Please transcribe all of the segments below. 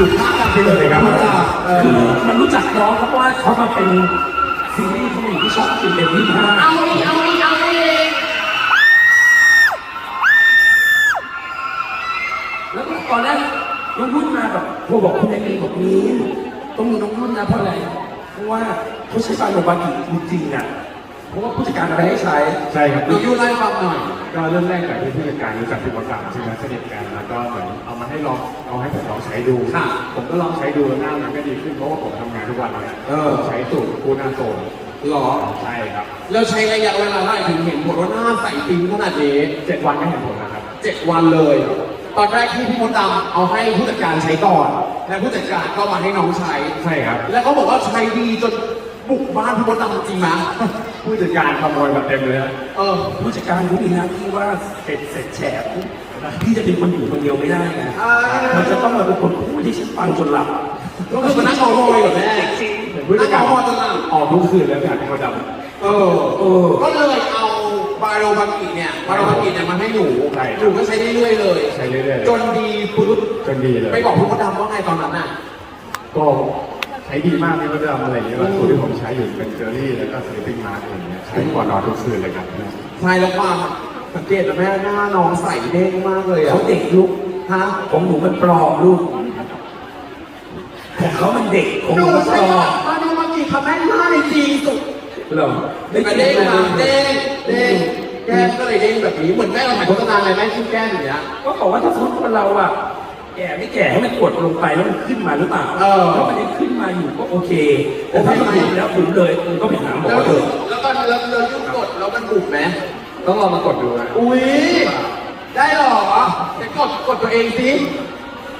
อยู่ข้างกันไปเลยครับเออคือมันรู้จักน้องเพราะว่าเขามาเป็นซีรีส์ที่อยู่ที่ช่องจิมเป็นที่ห้าเอาอีกเอาอีกเอาอีกแล้วก็ตอนแรกน้องรุ่นมาแบบโทรบอกคุณนายเองบอกนี้ต้องมีน้องรุ่นนะเพราะอะไรเพราะว่าเขาใช้บาโนบากิจริงๆอะ เพราะว่าผู้จัดการอะไรให้ใช้ใช่ครับเดี๋ยวยูไล่ฟังหน่อย ก็เริ่มแรกจากที่ผู้จัดการรู้จักพี่มดดำใช่ไหมสนิทกันแล้วก็เหมือนเอามาให้ลองเอาให้ผมลองใช้ดู ค่ะผมก็ลองใช้ดูแล้วหน้ามันก็ดีขึ้นเพราะว่าผมทำงานทุกวันเลยเออใช้สูตรคูหน้าโซนหรอ ใช่ครับแล้วใช้ระยะเวลาเท่าไหร่ถึงเห็นผลว่าหน้าใสปิ้งขนาดนี้เจ็ดวันก็เห็นผลแล้วครับ เจ็ดวันเลย ตอนแรกที่พี่มดดำเอาให้ผู้จัดการใช้ก่อน และผู้จัดการก็มาให้น้องใช้ ใช่ครับ แล้วเขาบอกว่าใช้ดีจนบุกบ้านพี่มดดำจริงไหม ผู้จัดการขโมยมาเต็มเลยฮะเออผู้จัดการรู้มีหน้าที่ว่าเสร็จเสร็จแฉะปุ๊บพี่จะเป็นคนอยู่คนเดียวไม่ได้ไงอ่ามันจะต้องมาเป็นคนพูดที่ฉันฟังจนหลับก็คือมานั่งรอคอยเหรอแม่เหมือนผู้จัดการนั่งรอจนหลับออกทุกคืนแล้วแบบพี่มดดเออเออก็เลยเอาบาโรบากิเนี่ยบาโรบากิเนี่ยมาให้หนูหนูก็ใช้เรื่อยๆเลยำใช้เรื่อยๆจนดีปุ๊บจนดีเลยไปบอกพี่มดดำว่าไงตอนนั้นน่ะก็ใช้ดีมากพี่มดดำอะไรอย่างเงี้ยแล้วสูตรที่ผมใช้อยู่เป็นเจอรี่แล้วก็สลิปปิ้งมาร์กอะไรอย่างเงี้ยใช้ก่อนนอนทุกคืนเลยครับ ใช่แล้วความสังเกตนะแม่หน้าน้องใสเด้งมากเลยอะเขาเด็กลูกฮะของหนูมันปลอมลูกของเขามันเด็กของหหนูนูมันปใช้ลอมบาโรบากิทำให้หน้าในจริงสุดเหรอเด้งเด้งมาเด้งเด้งแก้มก็เลยเด้งแบบนี้เหมือนแม่เราถ่ายโฆษณาเลยแม่ชิ้นแก้มอย่างเงี้ยก็บอกว่าถ้าสมมติว่าเราอะ แก่ไม่แก่ให้มันกดลงไปแล้วมันขึ้นมาหรือเปล่าเออ ถ้ามันยังขึ้นมาอยู่ก็โอเคแต่ถ้ามันบุบแล้วบุบเลยเออก็ไปหาหมอแล้วเถอะแล้วก็แล้วแล้วยุ่งกดแล้วมันบุบไหมต้องลองมากดดูนะอุ้ยได้เหรอไปกดกดตัวเองสิ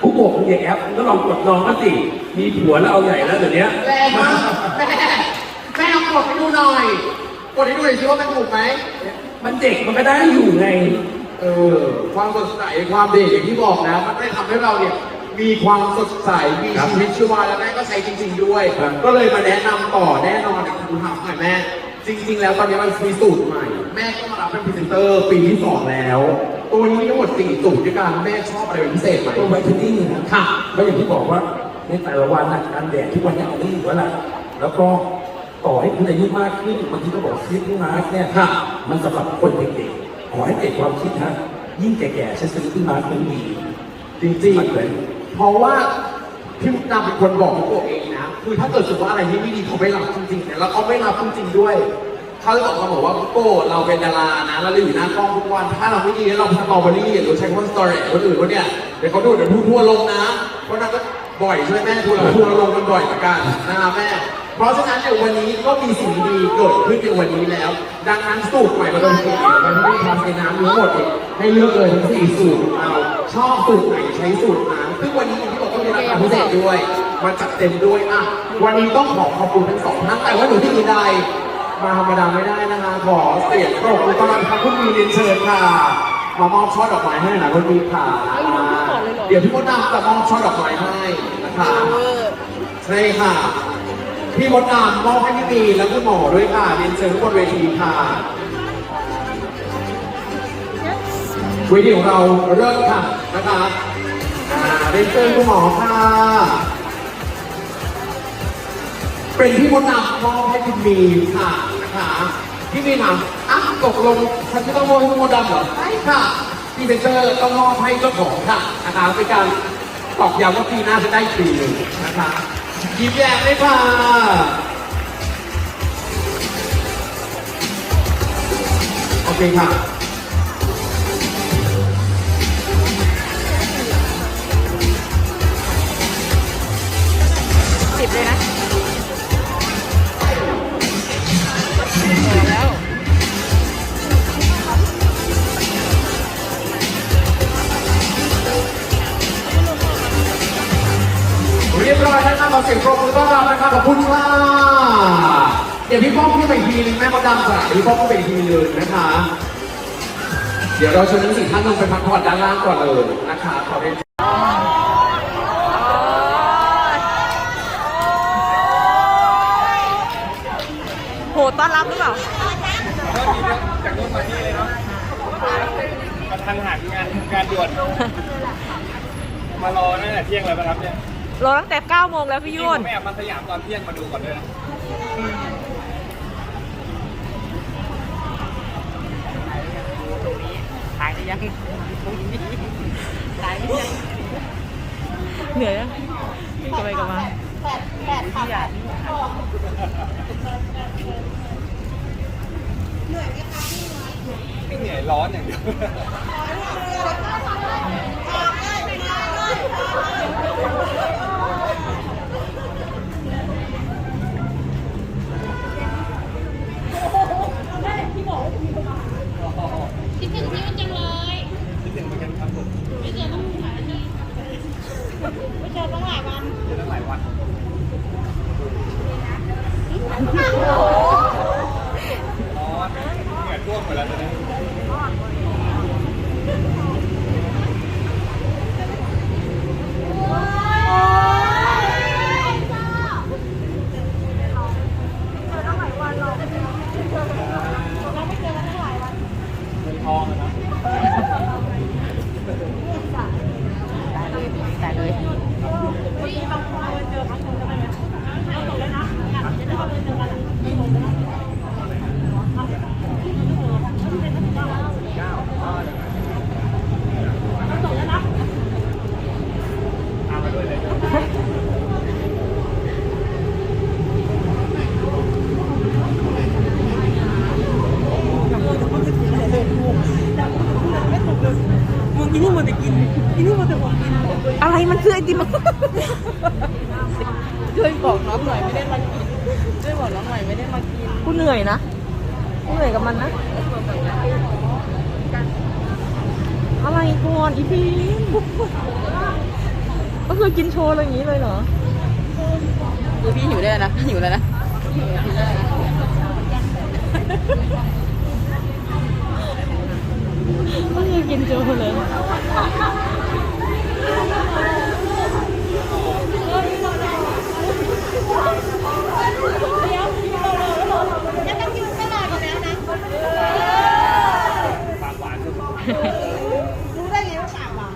ผู้บอกมึงอย่าแอปมึงก็ลองกดลองก็สิมีผัวแล้วเอาใหญ่แล้วเดี๋ยวนี้แรงมากแม่แม่เอากดให้ดูหน่อยกดให้ดูหน่อยสิว่ามันบุบไหมมันเด็กมันก็ได้อยู่ไง เออความสดใสความเด็กอย่างที่บอกนะ มันได้ทำให้เราเนี่ยมีความสดใสมีชีวิตชีวาแล้วแม่ก็ใช้จริง ๆด้วยก็เลยมาแนะนำต่อแน่นอนเดี๋ยวคุณถามหน่อยแม่ จริง ๆ แล้วตอนนี้มันมีสูตรใหม่ แม่ก็มารับเป็นพรีเซนเตอร์ปีที่สองแล้ว ตัวนี้มีทั้งหมดสี่สูตรด้วยกันแม่ชอบอะไรเป็นพิเศษไหม ตัวไวท์เทนนิ่งนะค่ะก็อย่างที่บอกว่าในแต่ละวันนะการแดดทุกวันเนี่ยเอาไม่อยู่แล้วล่ะแล้วก็ต่อให้คุณอายุมากขึ้นบางทีก็บอกคลิปมาร์กเนี่ยค่ะ มันสำหรับคนเด็กๆ ขอให้เด็กความคิดนะ ยิ่งแก่ๆใช้สลิปปิ้งมาร์กมันดีจริงมันเลยๆเพราะว่าพี่มุกดาเป็นคนบอกกับตัวเองนะ คือถ้าเกิดสมมติว่าอะไรที่ไม่ดีเขาไม่รับจริงๆเนี่ยแล้วเขาไม่รับจริงๆด้วย เขาจะบอกเขาบอกว่าโก้เราเป็นดารานะเราอยู่หน้ากล้องทุกวัน ถ้าเราไม่ดีแล้วเราสตรอเบอรี่หรือใช้คำว่าสตอรี่คนอื่นเขาเนี่ยเดี๋ยวเขาดูเดี๋ยวทัวร์ลงนะ เพราะนั้นก็บ่อยใช่ไหมแม่ทัวร์ลงทัวร์ลงกันบ่อยเหมือนกันนะครับแม่ เพราะฉะนั้นเนี่ยวันนี้ก็มีสิ่งดีๆเกิดขึ้นในวันนี้แล้ว ดังนั้นสูตรใหม่มาโดนสูตรใหม่มาที่ทำในน้ำทั้งหมดเนี่ยให้เลือกเลยทั้งสี่สูตรเอาชอบสูตรไหนใช้สูตรนั้นซึ่งวันนี้อย่างที่บอกต้องมีราคาพิเศษด้วยมาจัดเต็มด้วยอะวันนี้ต้องขอขอบคุณทั้งสองท่านแต่ว่าหนูที่อื่นใดมาธรรมดาไม่ได้นะคะขอเสียงปรบมือต้อนรับทางคุณมีเรียนเชิญค่ะมามอบช่อดอกไม้ให้หน่อยนะคุณมีค่ะเดี๋ยวพี่มดดำจะมอบช่อดอกไม้ให้นะคะใช่ค่ะ พี่มดดำมอบให้พี่มีแล้วก็หมอด้วยค่ะเรียนเชิญทุกบนเวทีค่ะเวทีของเราเริ่มค่ะนะคะอ่าเรียนเชิญคุณหมอค่ะ เป็นพี่มดดำมอบให้คุณมีค่ะนะคะพี่มีถามอะตกลงฉันจะต้องมอบให้คุณมดดำเหรอใช่ค่ะพี่เซนเตอร์ต้องมอบให้เจ้าของค่ะนะคะเป็นการตอกย้ำว่าปีหน้าจะได้ปีหนึ่งนะคะ ยิ้มแย้มเลยค่ะโอเคค่ะสิบเลยนะ ขอเสียงปรบมือต้อนรับนะครับขอบคุณค่ะเดี๋ยวพี่ป้อมขึ้นไปอีกทีนึงแม่มดดำจ้ะเดี๋ยวพี่ป้อมขึ้นไปอีกทีนึงนะคะ เดี๋ยวเราเชิญทั้งสี่ท่านลงไปพักผ่อนด้านล่างก่อนเลยนะคะขอเรียนโหต้อนรับหรือเปล่าจากนู้นมานี่เลยเนาะมาทันหันงานงานด่วนมารอตั้งแต่เที่ยงเลยป่ะครับเนี่ย รอตั้งแต่9โมงแล้วพี่ยุ่นแม่มาสยามตอนเที่ยงมาดูก่อนด้วยนะตายหรือยังตายหรือยังเหนื่อยยังวิ่งกลับไปกลับมาไม่เหนื่อยร้อนอย่างเดียว ไม่เจอตั้งหลายวันเจอตั้งหลายวันร้อนเหงื่อท่วมหมดแล้วตอนนี้ ตายเลย มึงกินนี่มันจะกินกินนี่มันจะบอกกิน อะไรมันคือไอติม ช่วยบอกน้องหน่อยไม่ได้มากินช่วยบอกน้องหน่อยไม่ได้มากิน กูเหนื่อยนะกูเหนื่อยกับมันนะ อะไรก่อนอีพีก็คือกินโช ว์อะไรอย่างนี้เลยเหรอดูพี่หิวได้นะพี่หิวแล้วนะก็คือกินโชว์เลยจะต้องยืนตลอดอยู่แล้วนะปากหวานสุดรู้ได้ไงว่าปากหวาน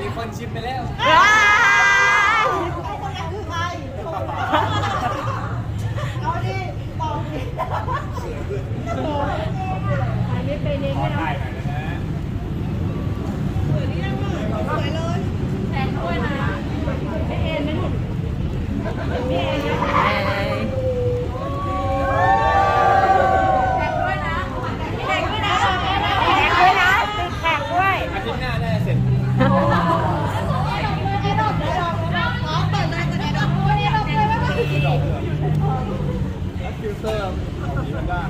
มีคนชิมไปแล้ว ไอ้คนนั้นคือใครเอาดิบอกดิไม่ไปเน้นไม่ได้ ได้หน่อยนะ สวยเลยแทนด้วยนะไม่เอ็นไม่หนุนไม่เอ็นนะแทนด้วยนะแทนด้วยนะแทนด้วยนะติดแท็กด้วย อาทิตย์หน้าน่าจะเสร็จ ไอ้ดอกไอ้ดอกไอ้ดอกอ๋อเปิดเลยเปิดไอ้ดอกไอ้ดอกเลยไม่ไม่ แล้วฟิลเตอร์มีมันได้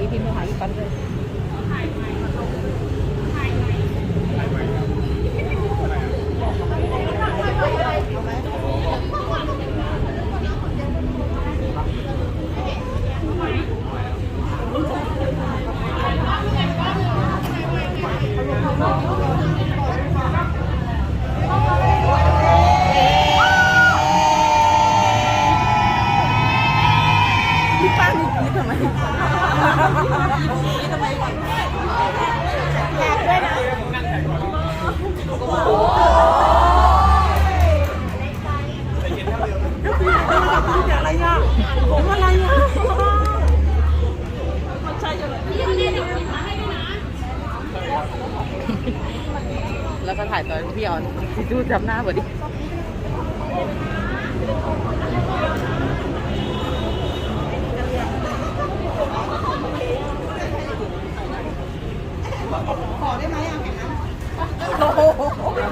บอกอีพีมา จำหน้าพอดี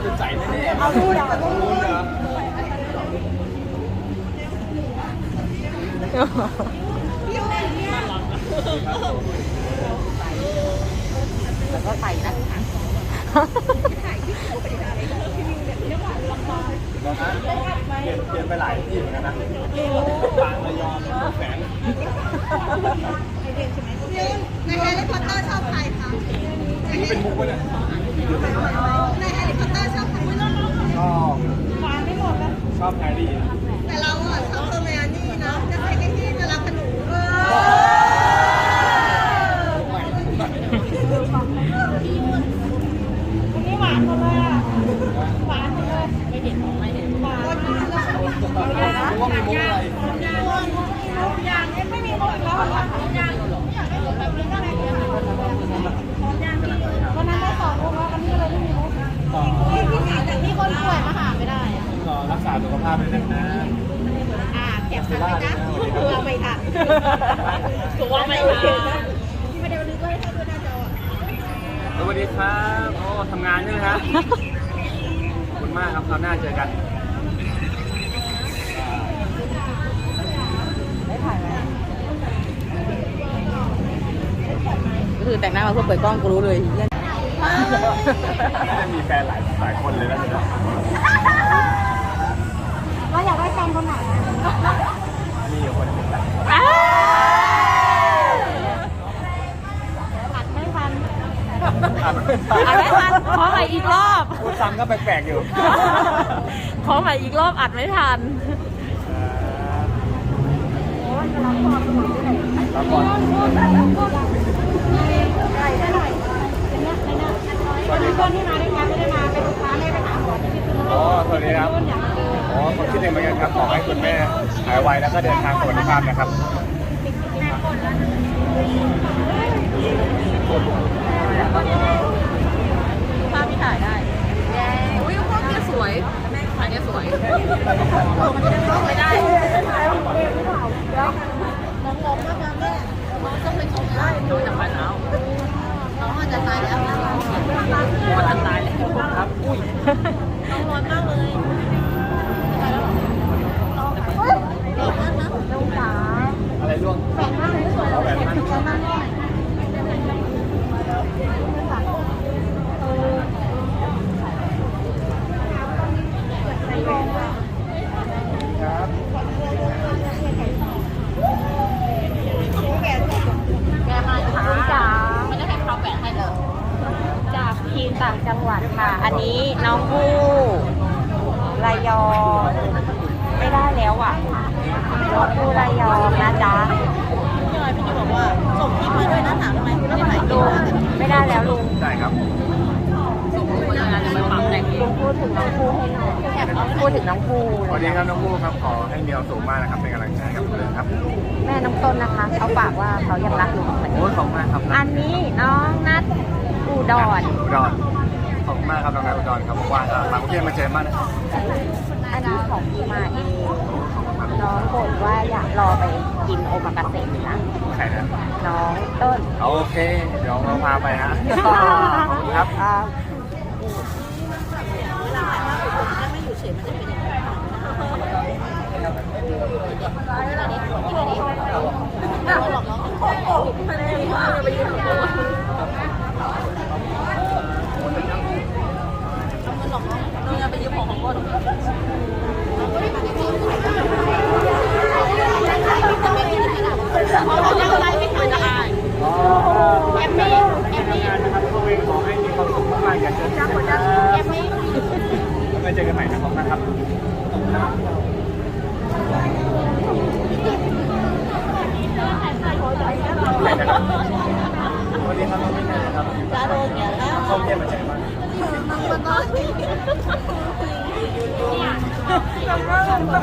จะใส่แน่ๆเอาพูดเอาพูดเหรอแล้วก็ใส่นะตอนนั้น เปลี่ยนเปลี่ยนไปหลายที่เหมือนกันนะปางระยองแฝงในแฮร์รี่พอตเตอร์ชอบใครคะนี่เป็นมุกวะเนี่ยในแฮร์รี่พอตเตอร์ชอบใครชอบชอบแฮร์รี่แต่เราอะชอบเซอร์เมอานี่นะจะใส่แค่ที่จะรักขนูใหม่ วันนั้นได้สองลูกแล้ววันนี้ก็เลยไม่มีลูกที่ที่หาจากที่คนป่วยมาหาไม่ได้อะ ก็รักษาสุขภาพด้วยนะ อ่าแก็บทันไหมจ๊ะตัวไม่ทัน ตัวไม่ทัน ที่ไม่ได้บันทึกไว้ให้ด้วยหน้าจออะ สวัสดีครับโอ้ทำงานใช่ไหมครับขอบคุณมากครับคราวหน้าเจอกันก็คือแต่งหน้ามาเพื่อเปิดกล้องกูรู้เลยเล่นจะมีแฟนหลายหลายคนเลยนะเราอยากได้แฟนคนไหนอะมีอยู่คนหนึงแหละ ตัดไม่ทัน ครับอัดไม่ทันขอใหม่อีกรอบ พูดซ้ำก็แปลกๆอยู่ขอใหม่อีกรอบอัดไม่ทันแล้วก่อนใครได้หน่อยเป็นเนี้ยในเนี้ยเพื่อนที่มาด้วยกันไม่ได้มาเป็นลูกค้าไม่ได้ไปหาหมอที่พิษณุโลอ๋อกสวัสดีครับต้นอยากมาเจออ๋อผมคิดเองเหมือนกันครับขอให้คุณแม่หายไวแล้วก็เดินทางสวัสดิภาพนะครับ ภาพที่ถ่ายได้อุ้ยพวกนี้ยสวยอันเนี้ยสวยไม่ได้น้องงงมากนะแม่น้องต้องไปชมได้ดูจากปลายเท้าน้องอาจจะตายแล้วน้องวันตายแล้วครับอุ้ย น้องร้อนมากเลยตายแล้วเหรอน้องเฮ้ยเด็กมากนะน้องจ๋า อะไรร่วง แปลกมากเลยสวยแล้วแปลกมากแปลกมากเลยเออไม่ลงอะ ครับ แกมาค่ะจ๋า มันจะให้เขาแปะให้เลย จากทีมต่างจังหวัดค่ะ อั นนี้น้องผู้ระยองไม่ได้แล้วอะน้องผู้ระยองนะจ๊ะยังไงพี่นิวบอกว่าส่งที่มาด้วยนะถามทำไมไม่ได้ถ่ายคลิลุปงไม่ได้แล้วลุงได้ครับส่งรูปงานจะไปปั๊มแต่งเอลุงงพูดถึงน้องผู้ให้หน่อยพูดถึงน้องผู้สวัสดีครับน้องผู้ครับขอให้มีความสุขมากนะครับเป็นกำลังใจให้กับคุณเลยครับ แม่น้องต้นนะคะเขาฝากว่าเขายังรักลุงเหมือนโอ้เดิยมขอบคุณมากครับ อันนี้น้องนัดอุดรอุดรขอบคุณ มากครับน้องนายอุดรครับว่างๆมากรุงเทพมาเจอมากนะครับอันนี้ของพี่มาเองน้องบ่นว่าอยากรอไปกินโอมากาเสะนะใครนะน้องต้นโอเค เดี๋ยวเราพาไปฮะก็ครับอ่าไม่อยู่เฉยมันจะเป็นอย่างนี้ เราจะไปยืมของของก้น แอมมี่แอมมี่นะครับทุกคนขอให้มีความสุขมากๆอย่าเจอกันนะครับแล้วก็เจอกันใหม่นะครับนะครับสวัสดีครับน้องมิ้นนะครับ จะโดนเนี่ยแล้ว เข้าเที่ยวมาเจอมาก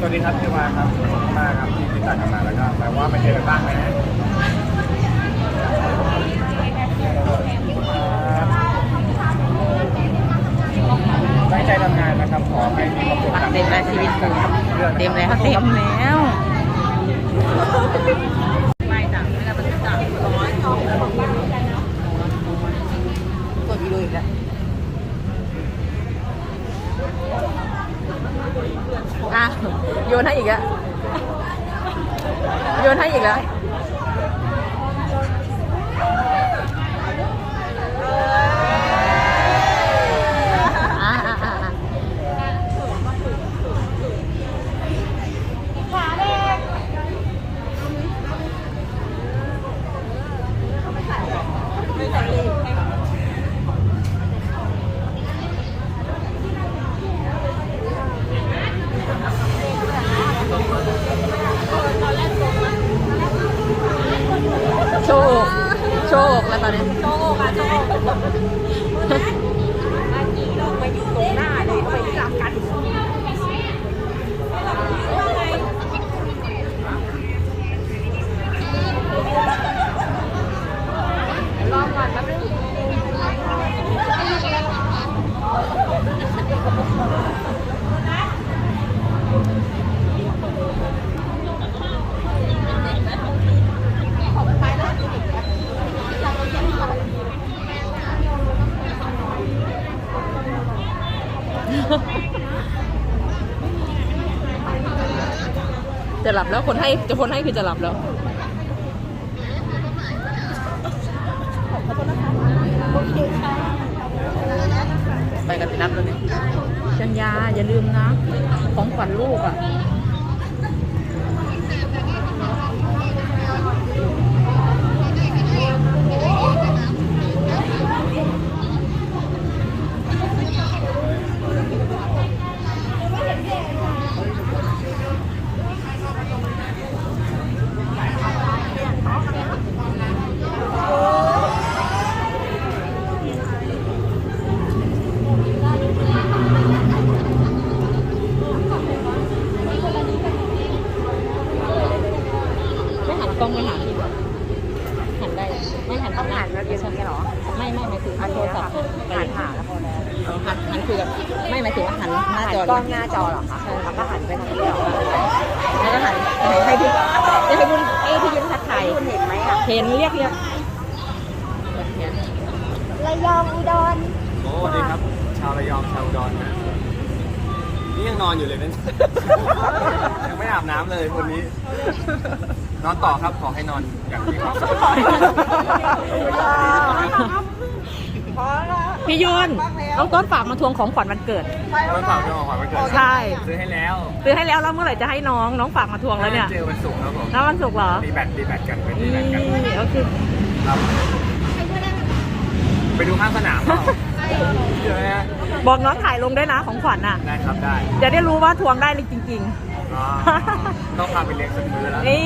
สวัสดีครับเทวาครับขอบคุณมากครับที่ติดตามกันมาแล้วก็แปลว่ามาเจอกันบ้างนะตั้งใจทำงานนะครับขอให้มีความสุขเต็มแล้วชีวิตกูเต็มแล้วเต็มแล้วไม่จ้ะไม่ได้บันทึกจ้ะร้อยกดวิดีโออีกแล้วอ้าว โยนให้อีกแล้วโยนให้อีกแล้ว อ่าอ่าอ่าอ่า โชว์โชว์แล้วตอนนี้ โชว์ค่ะโชว์เมื่อกี้เราไปอยู่ตรงหน้าเลยไปจับกัน รอก่อนแป๊บนึง จะหลับแล้วคนให้จะคนให้คือจะหลับแล้วไปกันสินับแล้วเนี่ยชัญญาอย่าลืมนะ ของขวัญลูกอะ ไม่หันกล้องไม่หันหันได้ ไม่หัน ต้องหันแล้วเดี๋ยวนี้เหรอ ไม่ไม่หมายถึงเอาโทรศัพท์ไป หันหาแล้วพอแล้ว เอาหันหันคุยกับไม่หมายถึงว่าหันหน้าจอ กล้องหน้าจอเหรอคะแล้วก็หันไปทางนี้เหรอ แล้วก็หันให้พี่ให้พี่บุญให้พี่ยิ้มทักทาย คุณเห็นไหมอะ เห็นเรียกเรียก ระยองอุดร โอ้สวัสดีครับ ชาวระยองชาวอุดอนนะนี่ยังนอนอยู่เลยนั่น ยังไม่อาบน้ำเลยคนนี้ นอนต่อครับขอให้นอนอย่างมีความสุขพี่ยุนน้องต้นฝากมาทวงของขวัญวันเกิดมันฝากเรื่องของขวัญวันเกิดใช่ ซื้อให้แล้วซื้อให้แล้วแล้วเมื่อไหร่จะให้น้อง น้องฝากมาทวงแล้วเนี่ยเจอวันศุกร์ครับผมน้องวันศุกร์เหรอดีแบตดีแบตกันไปอืดีแบตกันมโอเคครับไปดูข้างสนามเปล่าเจอไหมฮะ บอกน้องถ่ายลงด้วยนะของขวัญอะ ได้ครับได้จะได้รู้ว่าทวงได้จริงอ๋อต้องพาไปเลี้ยงสักมื้อแล้วๆนี่